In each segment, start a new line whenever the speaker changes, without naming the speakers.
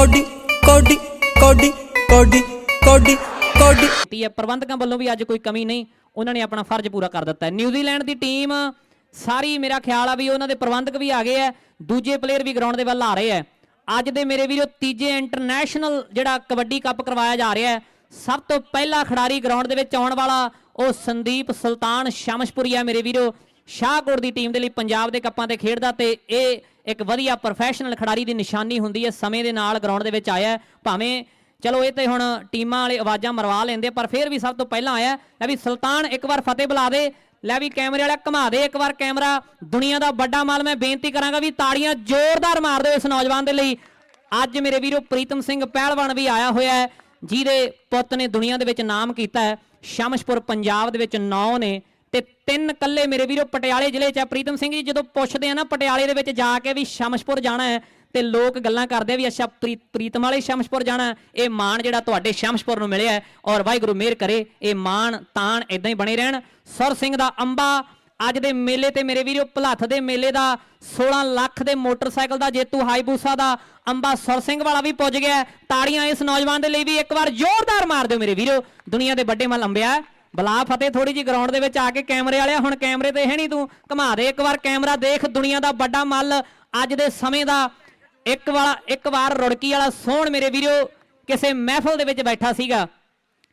Cody ਕੋਡੀ ਕੋਡੀ ਕੋਡੀ ਕੋਡੀ ਕੋਡੀ।
ਕੀਤੀ ਹੈ ਪ੍ਰਬੰਧਕਾਂ ਵੱਲੋਂ ਵੀ ਅੱਜ ਕੋਈ ਕਮੀ ਨਹੀਂ, ਉਹਨਾਂ ਨੇ ਆਪਣਾ ਫਰਜ਼ ਪੂਰਾ ਕਰ ਦਿੱਤਾ ਹੈ। ਨਿਊਜ਼ੀਲੈਂਡ ਦੀ ਟੀਮ, ਸਾਰੀ ਮੇਰਾ ਖਿਆਲ ਆ ਵੀ ਉਹਨਾਂ ਦੇ ਪ੍ਰਬੰਧਕ ਵੀ ਆ ਗਏ ਆ, ਦੂਜੇ ਪਲੇਅਰ ਵੀ ਗਰਾਊਂਡ ਦੇ ਵੱਲ ਆ ਰਹੇ ਆ। ਅੱਜ ਦੇ ਮੇਰੇ ਵੀਰੋ, ਤੀਜੇ ਇੰਟਰਨੈਸ਼ਨਲ ਜਿਹੜਾ ਕਬੱਡੀ ਕੱਪ ਕਰਵਾਇਆ ਜਾ ਰਿਹਾ ਹੈ, ਸਭ ਤੋਂ ਪਹਿਲਾ ਖਿਡਾਰੀ ਗਰਾਊਂਡ ਦੇ ਵਿੱਚ ਆਉਣ ਵਾਲਾ ਉਹ ਸੰਦੀਪ ਸੁਲਤਾਨ ਸ਼ਮਸ਼ਪੁਰੀਆ ਮੇਰੇ ਵੀਰੋ। ਸ਼ਾਹਕੋਟ ਦੀ ਟੀਮ ਦੇ ਲਈ ਪੰਜਾਬ ਦੇ ਕੱਪਾਂ ਤੇ ਖੇਡਦਾ ਤੇ ਇਹ ਇੱਕ ਵਧੀਆ ਪ੍ਰੋਫੈਸ਼ਨਲ ਖਿਡਾਰੀ ਦੀ ਨਿਸ਼ਾਨੀ ਹੁੰਦੀ ਹੈ, ਸਮੇਂ ਦੇ ਨਾਲ ਗਰਾਊਂਡ ਦੇ ਵਿੱਚ ਆਇਆ ਭਾਵੇਂ ਚਲੋ ਇਹ ਤੇ ਹੁਣ ਟੀਮਾਂ ਵਾਲੇ ਆਵਾਜ਼ਾਂ ਮਰਵਾ ਲੈਂਦੇ, ਪਰ ਫਿਰ ਵੀ ਸਭ ਤੋਂ ਪਹਿਲਾਂ ਆਇਆ ਲੈ ਵੀ ਸੁਲਤਾਨ ਇੱਕ ਵਾਰ ਫਤਿਹ ਬੁਲਾ ਦੇ, ਲੈ ਵੀ ਕੈਮਰੇ ਵਾਲਾ ਘੁਮਾ ਦੇ ਇੱਕ ਵਾਰ ਕੈਮਰਾ। ਦੁਨੀਆ ਦਾ ਵੱਡਾ ਮਾਲ, ਮੈਂ ਬੇਨਤੀ ਕਰਾਂਗਾ ਵੀ ਤਾੜੀਆਂ ਜ਼ੋਰਦਾਰ ਮਾਰ ਦਿਓ ਇਸ ਨੌਜਵਾਨ ਦੇ ਲਈ। ਅੱਜ ਮੇਰੇ ਵੀਰੋ ਪ੍ਰੀਤਮ ਸਿੰਘ ਪਹਿਲਵਾਨ ਵੀ ਆਇਆ ਹੋਇਆ ਹੈ, ਜਿਹਦੇ ਪੁੱਤ ਨੇ ਦੁਨੀਆ ਦੇ ਵਿੱਚ ਨਾਮ ਕੀਤਾ ਹੈ। ਸ਼ਮਸ਼ਪੁਰ, ਪੰਜਾਬ ਦੇ ਵਿੱਚ ਨੌ ਨੇ। ਤੇ ਤਿੰਨ ਕੱਲੇ ਮੇਰੇ ਵੀਰੋ ਪਟਿਆਲੇ ਜ਼ਿਲ੍ਹੇ 'ਚ ਹੈ ਪ੍ਰੀਤਮ ਸਿੰਘ ਜੀ, ਜਦੋਂ ਪੁੱਛਦੇ ਆ ਨਾ ਪਟਿਆਲੇ ਦੇ ਵਿੱਚ ਜਾ ਕੇ ਵੀ ਸ਼ਮਸ਼ਪੁਰ ਜਾਣਾ ਹੈ, ਤੇ ਲੋਕ ਗੱਲਾਂ ਕਰਦੇ ਆ ਵੀ ਅੱਛਾ ਪ੍ਰੀ- ਪ੍ਰੀਤਮ ਵਾਲੇ ਸ਼ਮਸ਼ਪੁਰ ਜਾਣਾ ਇਹ ਮਾਣ ਜਿਹੜਾ ਤੁਹਾਡੇ ਸ਼ਮਸ਼ਪੁਰ ਨੂੰ ਮਿਲਿਆ ਔਰ ਵਾਹਿਗੁਰੂ ਮਿਹਰ ਕਰੇ, ਇਹ ਮਾਣ ਤਾਣ ਇਦਾਂ ਹੀ ਬਣੇ ਰਹਿਣ। ਸੁਰ ਸਿੰਘ ਦਾ ਅੰਬਾ, ਅੱਜ ਦੇ ਮੇਲੇ ਤੇ ਮੇਰੇ ਵੀਰੋ ਭਲੱਥ ਦੇ ਮੇਲੇ ਦਾ 16 ਲੱਖ ਦੇ ਮੋਟਰਸਾਈਕਲ ਦਾ ਜੇਤੂ ਹਾਈਬੂਸਾ ਦਾ ਅੰਬਾ ਸੁਰ ਸਿੰਘ ਵਾਲਾ ਵੀ ਪੁੱਜ ਗਿਆ ਤਾੜੀਆਂ ਇਸ ਨੌਜਵਾਨ ਦੇ ਲਈ ਵੀ ਇੱਕ ਵਾਰ ਜ਼ੋਰਦਾਰ ਮਾਰ ਦਿਓ ਮੇਰੇ ਵੀਰੋ। ਦੁਨੀਆ ਦੇ ਵੱਡੇ ਮਲ ਅੰਬਿਆ ਬਲਾ ਫਤਿਹ ਥੋੜੀ ਜੀ ਗਰਾਊਂਡ ਦੇ ਵਿੱਚ ਆ ਕੇ ਕੈਮਰੇ ਵਾਲਿਆ, ਹੁਣ ਕੈਮਰੇ ਤੇ ਹੈ ਨਹੀਂ ਤੂੰ? ਘੁਮਾ ਦੇ ਇੱਕ ਵਾਰ ਕੈਮਰਾ, ਦੇਖ ਦੁਨੀਆ ਦਾ ਵੱਡਾ ਮੱਲ ਅੱਜ ਦੇ ਸਮੇਂ ਦਾ। ਇੱਕ ਵਾਲਾ ਇੱਕ ਵਾਰ ਰੁੜਕੀ ਵਾਲਾ ਸੋਹਣ ਮੇਰੇ ਵੀਰੋ, ਕਿਸੇ ਮਹਿਫਲ ਦੇ ਵਿੱਚ ਬੈਠਾ ਸੀਗਾ।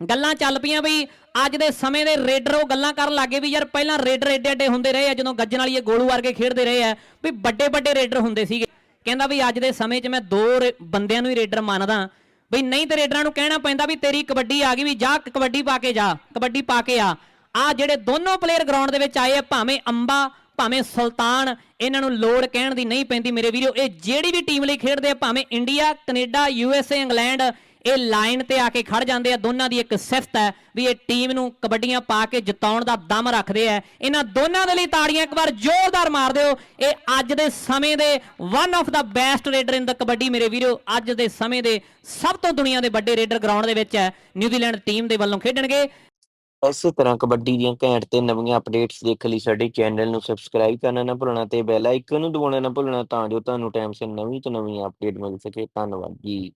ਗੱਲਾਂ ਚੱਲ ਪਈਆਂ ਬਈ, ਅੱਜ ਦੇ ਸਮੇਂ ਦੇ ਰੇਡਰ ਉਹ ਗੱਲਾਂ ਕਰਨ ਲੱਗੇ ਵੀ ਯਾਰ ਪਹਿਲਾਂ ਰੇਡਰ ਏਡੇ ਏਡੇ ਹੁੰਦੇ ਰਹੇ ਆ, ਜਦੋਂ ਗੱਜਣ ਵਾਲੀਏ ਇਹ ਗੋਲੂ ਵਰਗੇ ਖੇਡਦੇ ਰਹੇ ਆ, ਵੀ ਵੱਡੇ ਵੱਡੇ ਰੇਡਰ ਹੁੰਦੇ ਸੀਗੇ। ਕਹਿੰਦਾ ਵੀ ਅੱਜ ਦੇ ਸਮੇਂ 'ਚ ਮੈਂ ਦੋ ਰੇ- ਬੰਦਿਆਂ ਨੂੰ ਹੀ ਰੇਡਰ ਮੰਨਦਾ। ਬਈ ਨਹੀਂ ਤੇ ਰੇਡਰਾਂ ਨੂੰ ਕਹਿਣਾ ਪੈਂਦਾ ਵੀ ਤੇਰੀ ਕਬੱਡੀ ਆ ਗਈ ਵੀ ਜਾ ਕਬੱਡੀ ਪਾ ਕੇ ਜਾ, ਕਬੱਡੀ ਪਾ ਕੇ ਆ। ਆ ਜਿਹੜੇ ਦੋਨੋਂ ਪਲੇਅਰ ਗਰਾਊਂਡ ਦੇ ਵਿੱਚ ਆਏ ਆ, ਭਾਵੇਂ ਅੰਬਾ, ਭਾਵੇਂ ਸੁਲਤਾਨ, ਇਹਨਾਂ ਨੂੰ ਲੋੜ ਕਹਿਣ ਦੀ ਨਹੀਂ ਪੈਂਦੀ ਮੇਰੇ ਵੀਰੋ। ਇਹ ਜਿਹੜੀ ਵੀ ਟੀਮ ਲਈ ਖੇਡਦੇ ਆ, ਭਾਵੇਂ India Canada U S A England ਇਹ ਲਾਈਨ ਤੇ ਆ ਕੇ ਖੜ ਜਾਂਦੇ ਆ, ਦੋਨਾਂ ਦੀ ਇੱਕ ਸਿਫਤ ਹੈ ਵੀ ਇਹ ਟੀਮ ਨੂੰ ਕਬੱਡੀਆਂ ਪਾ ਕੇ ਜਿਤਾਉਣ ਦਾ ਦਮ ਰੱਖਦੇ ਆ। ਇਹਨਾਂ ਦੋਨਾਂ ਦੇ ਲਈ ਤਾੜੀਆਂ ਇੱਕ ਵਾਰ ਜ਼ੋਰਦਾਰ ਮਾਰ ਦਿਓ। ਇਹ ਅੱਜ ਦੇ ਸਮੇਂ ਦੇ one of the best raider in the kabaddi, ਮੇਰੇ ਵੀਰੋ, ਅੱਜ ਦੇ ਸਮੇਂ ਦੇ ਸਭ ਤੋਂ ਦੁਨੀਆ ਦੇ ਵੱਡੇ ਰੇਡਰ ਗਰਾਊਂਡ ਦੇ ਵਿੱਚ ਹੈ। ਨਿਊਜ਼ੀਲੈਂਡ ਟੀਮ ਦੇ ਵੱਲੋਂ ਖੇਡਣਗੇ।
ਇਸੇ ਤਰ੍ਹਾਂ ਕਬੱਡੀ ਦੀਆਂ ਘੈਂਟ ਤੇ ਨਵੀਆਂ ਅਪਡੇਟਸ ਦੇਖਣ ਲਈ ਸਾਡੇ ਚੈਨਲ ਨੂੰ ਸਬਸਕ੍ਰਾਈਬ ਕਰਨਾ ਨਾ ਭੁੱਲਣਾ ਤੇ ਬੈਲ ਆਈਕਨ ਨੂੰ ਦਬਾਉਣਾ ਨਾ ਭੁੱਲਣਾ ਤਾਂ ਜੋ ਤੁਹਾਨੂੰ ਟਾਈਮ ਸਿਰ ਨਵੀਂ ਤੋਂ ਨਵੀਂ ਅਪਡੇਟ ਮਿਲ ਸਕੇ। ਧੰਨਵਾਦ ਜੀ।